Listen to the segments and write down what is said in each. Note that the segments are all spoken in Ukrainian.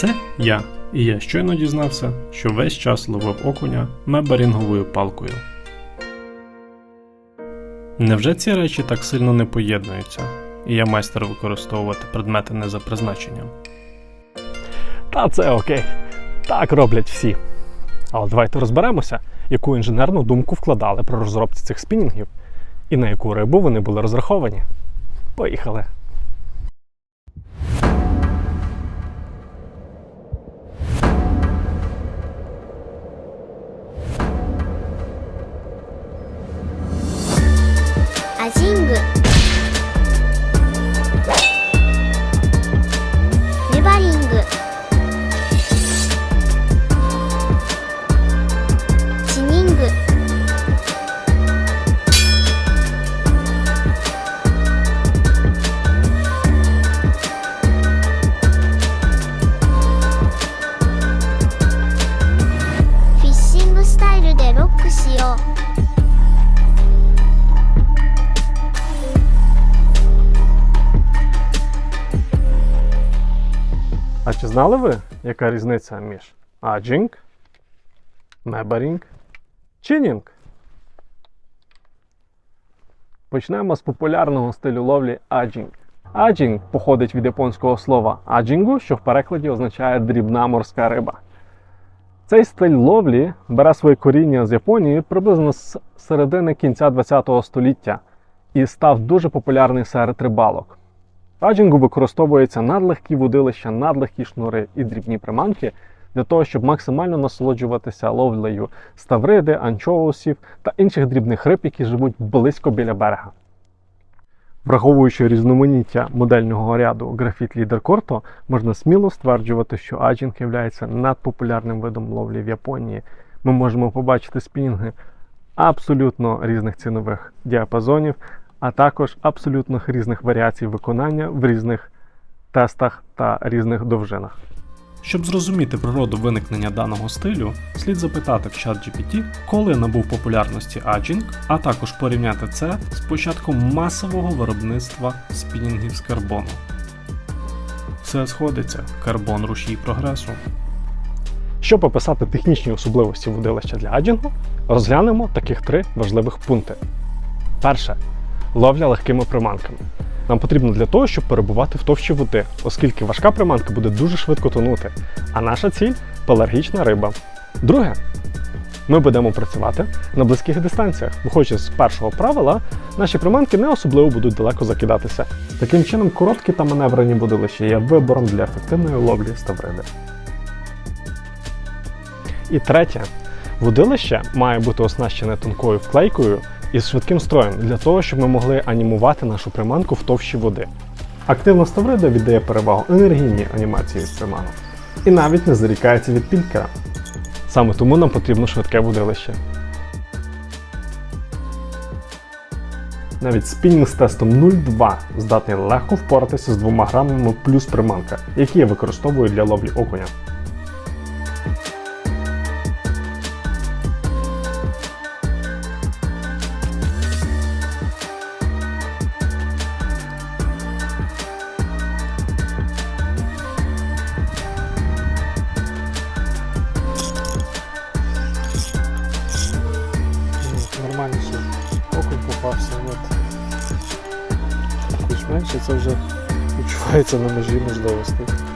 Це я, і я щойно дізнався, що весь час ловив окуня мебарінговою палкою. Невже ці речі так сильно не поєднуються, і я майстер використовувати предмети не за призначенням? Та це окей. Так роблять всі. Але давайте розберемося, яку інженерну думку вкладали при розробці цих спінінгів і на яку рибу вони були розраховані. Поїхали. А чи знали ви, яка різниця між аджінг, мебарінг, чинінг? Почнемо з популярного стилю ловлі аджінг. Аджінг походить від японського слова аджінгу, що в перекладі означає дрібна морська риба. Цей стиль ловлі бере своє коріння з Японії приблизно з середини кінця ХХ століття і став дуже популярний серед рибалок. Аджінгу використовуються надлегкі вудилища, надлегкі шнури і дрібні приманки для того, щоб максимально насолоджуватися ловлею ставриди, анчоусів та інших дрібних риб, які живуть близько біля берега. Враховуючи різноманіття модельного ряду графіт лідер Корто, можна сміло стверджувати, що аджінг є надпопулярним видом ловлі в Японії. Ми можемо побачити спінінги абсолютно різних цінових діапазонів, а також абсолютно різних варіацій виконання в різних тестах та різних довжинах. Щоб зрозуміти природу виникнення даного стилю, слід запитати в ChatGPT, коли набув популярності аджінг, а також порівняти це з початком масового виробництва спінінгів з карбону. Все сходиться, карбон рушій прогресу. Щоб описати технічні особливості водилища для аджінгу, розглянемо таких три важливих пункти. Перше ловля легкими приманками. Нам потрібно для того, щоб перебувати в товщі води, оскільки важка приманка буде дуже швидко тонути, а наша ціль пеларгічна риба. Друге, ми будемо працювати на близьких дистанціях, виходячи з першого правила, наші приманки не особливо будуть далеко закидатися. Таким чином, короткі та маневрені водилища є вибором для ефективної ловлі ставриди. І третє, водилище має бути оснащене тонкою вклейкою із швидким строєм для того, щоб ми могли анімувати нашу приманку в товщі води. Активна ставрида віддає перевагу енергійній анімації від приманок і навіть не зарікається від пінкера. Саме тому нам потрібно швидке водилище. Навіть спінінг з тестом 0,2 здатний легко впоратися з 2 грамами плюс приманка, які я використовую для ловлі окуня. Відчувається на межі можливостей.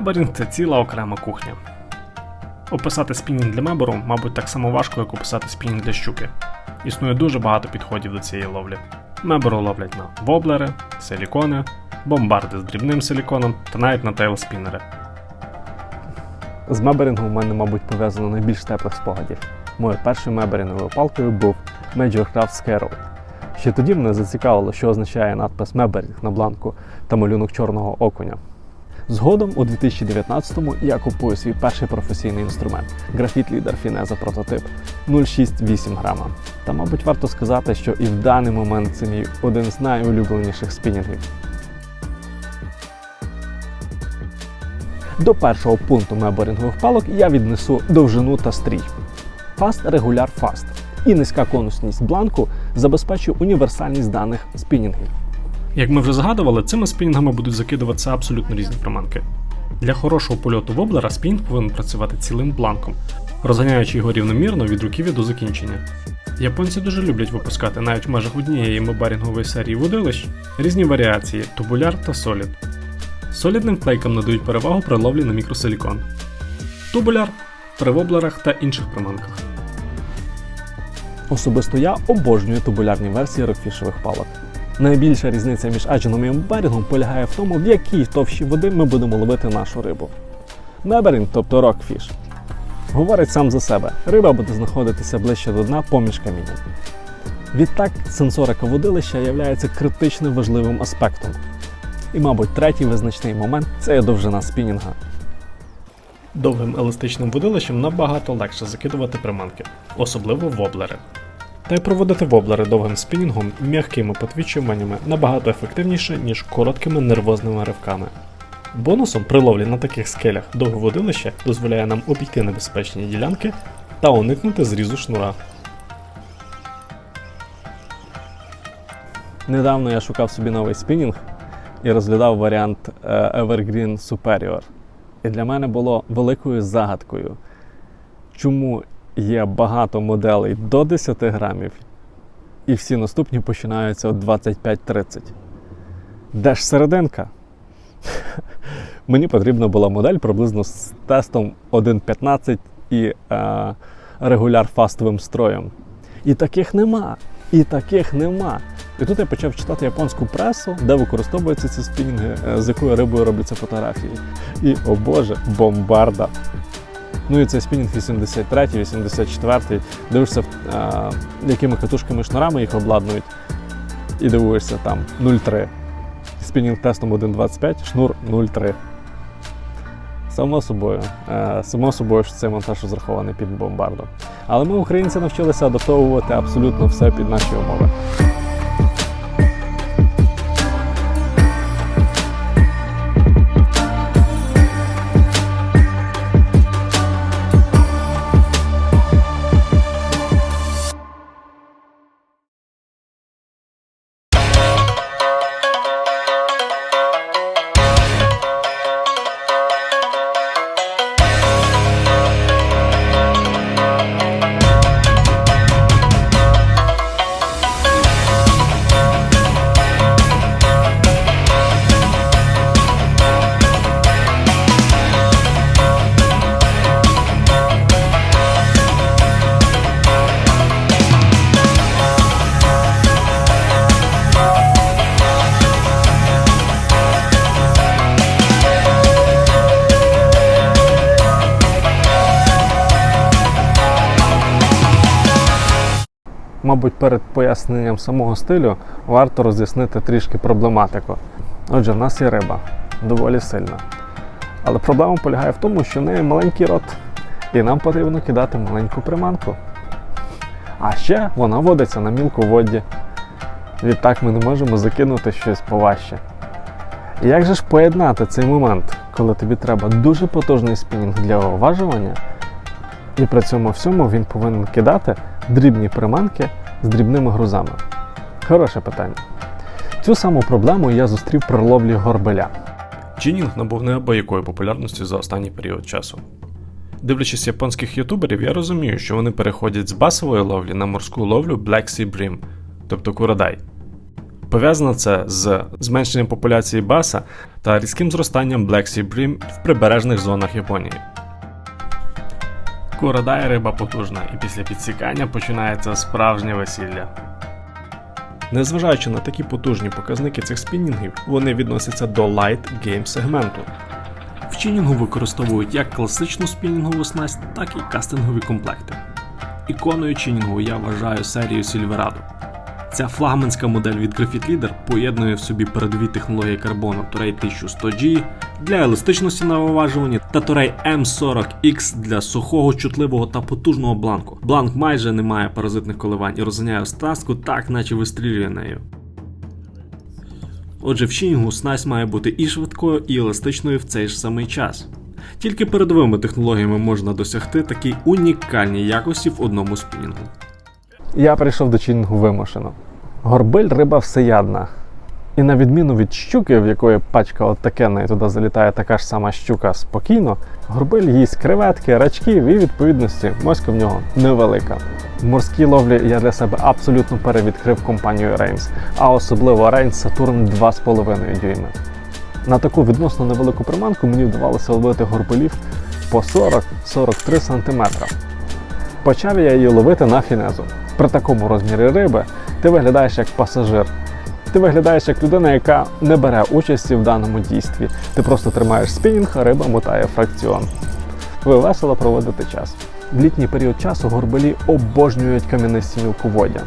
Меберінг це ціла окрема кухня. Описати спінінг для меберу, мабуть, так само важко, як описати спінінг для щуки. Існує дуже багато підходів до цієї ловлі. Меберу ловлять на воблери, силікони, бомбарди з дрібним силіконом та навіть на тейлспінери. З меберінгом у мене, мабуть, пов'язано найбільш теплих спогадів. Моєю першою меберінговою палкою був Major Craft Scarrow. Ще тоді мене зацікавило, що означає надпис Меберінг на бланку та малюнок чорного окуня. Згодом у 2019-му я купую свій перший професійний інструмент графіт лідер Фінеза прототип 068 грама. Та, мабуть, варто сказати, що і в даний момент це мій один з найулюбленіших спінінгів. До першого пункту меборінгових палок я віднесу довжину та стрій. Fast Regular Fast і низька конусність бланку забезпечує універсальність даних спінінгів. Як ми вже згадували, цими спінінгами будуть закидуватися абсолютно різні приманки. Для хорошого польоту воблера спінінг повинен працювати цілим бланком, розганяючи його рівномірно від руків'я до закінчення. Японці дуже люблять випускати навіть в межах однієї мебарінгової серії водилищ різні варіації тубуляр та солід. Солідним флейкам надають перевагу при ловлі на мікросилікон. Тубуляр при воблерах та інших приманках. Особисто я обожнюю тубулярні версії рокфішових палок. Найбільша різниця між аджином і меберінгом полягає в тому, в якій товщі води ми будемо ловити нашу рибу. Меберінг, тобто рокфіш, говорить сам за себе. Риба буде знаходитися ближче до дна поміж камінням. Відтак, сенсорика водилища є критично важливим аспектом. І, мабуть, третій визначний момент це є довжина спінінга. Довгим еластичним водилищем набагато легше закидувати приманки, особливо воблери. Та й проводити воблери довгим спінінгом м'якими потвічуваннями набагато ефективніше, ніж короткими нервозними ривками. Бонусом при ловлі на таких скелях довге водилище дозволяє нам обійти небезпечні ділянки та уникнути зрізу шнура. Недавно я шукав собі новий спінінг і розглядав варіант е, Evergreen Superior. І для мене було великою загадкою, чому є багато моделей до 10 грамів, і всі наступні починаються от 25-30. Де ж серединка? Мені потрібна була модель приблизно з тестом 1.15 і е, регуляр фастовим строєм. І таких нема. І таких нема. І тут я почав читати японську пресу, де використовуються ці спінінги, е, з якою рибою робляться фотографії. І, о Боже, бомбарда. Ну і цей спінінг 83, 84, дивишся, якими катушками шнурами їх обладнують, і дивуєшся там 0,3. Спінінг тестом 1,25, шнур 0,3. Само собою, е, само собою, що цей монтаж розрахований під бомбарду. Але ми, українці, навчилися адаптовувати абсолютно все під наші умови. Мабуть, перед поясненням самого стилю варто роз'яснити трішки проблематику. Отже, в нас є риба доволі сильна. Але проблема полягає в тому, що в неї маленький рот, і нам потрібно кидати маленьку приманку. А ще вона водиться на мілководді. Відтак ми не можемо закинути щось поважче. Як же ж поєднати цей момент, коли тобі треба дуже потужний спінінг для оважування, і при цьому всьому він повинен кидати дрібні приманки з дрібними грузами? Хороше питання. Цю саму проблему я зустрів при ловлі горбеля. Джінінг набув неабиякої популярності за останній період часу. Дивлячись японських ютуберів, я розумію, що вони переходять з басової ловлі на морську ловлю Black Sea Bream, тобто курадай. Пов'язано це з зменшенням популяції баса та різким зростанням Black Sea Bream в прибережних зонах Японії. Курадай риба потужна, і після підсікання починається справжнє весілля. Незважаючи на такі потужні показники цих спінінгів, вони відносяться до light game сегменту. В чінінгу використовують як класичну спінінгову снасть, так і кастингові комплекти. Іконою чінінгу я вважаю серію Silverado. Ця флагманська модель від Graphite Leader поєднує в собі передові технології карбону Toray 1100G для еластичності на виважуванні та Toray M40X для сухого, чутливого та потужного бланку. Бланк майже не має паразитних коливань і розганяє оснастку так, наче вистрілює нею. Отже, в чінінгу снасть має бути і швидкою, і еластичною в цей ж самий час. Тільки передовими технологіями можна досягти такі унікальні якості в одному спінінгу. Я прийшов до чінгу вимушено. Горбиль риба всеядна. І на відміну від щуки, в якої пачка от такена і туди залітає така ж сама щука спокійно, горбиль їсть креветки, рачків і відповідності моська в нього невелика. В морській ловлі я для себе абсолютно перевідкрив компанію Рейнс, а особливо Рейнс Saturn 2,5 дюйми. На таку відносно невелику приманку мені вдавалося ловити горбилів по 40-43 см. Почав я її ловити на фінезу. При такому розмірі риби ти виглядаєш як пасажир. Ти виглядаєш як людина, яка не бере участі в даному дійстві. Ти просто тримаєш спінінг, а риба мотає фракціон. Ви весело проводите час. В літній період часу горбелі обожнюють кам'янисті мілководдя.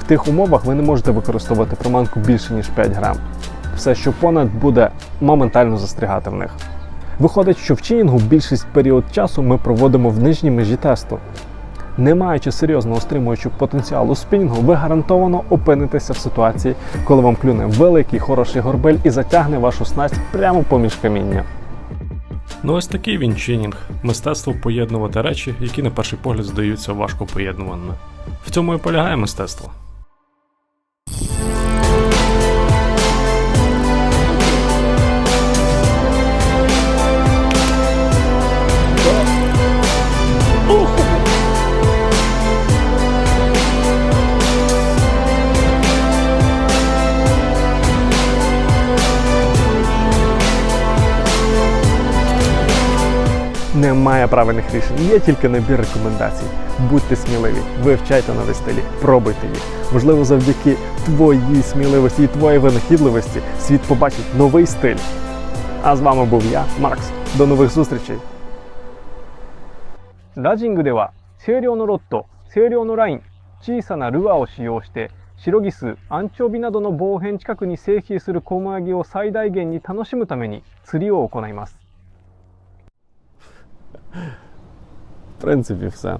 В тих умовах ви не можете використовувати приманку більше ніж 5 грам. Все, що понад, буде моментально застрягати в них. Виходить, що в чінінгу більшість період часу ми проводимо в нижній межі тесту. Не маючи серйозного стримуючого потенціалу спінінгу, ви гарантовано опинитеся в ситуації, коли вам клюне великий хороший горбель і затягне вашу снасть прямо поміж каміння. Ну ось такий він чинінг мистецтво поєднувати речі, які на перший погляд здаються важко поєднуваними. В цьому і полягає мистецтво. Немає правильних рішень, є тільки набір рекомендацій. Будьте сміливі, вивчайте нові стилі, пробуйте їх. Можливо, завдяки твоїй сміливості і твоїй винахідливості світ побачить новий стиль. А з вами був я, Маркс. До нових зустрічей. ラジングでは清涼のロッド、清涼のライン、小さなルアーを使用してシロギス、アンチョビなどの防変近くに成形する小マギを最大限に楽しむために釣りを行います。 В принципі, все.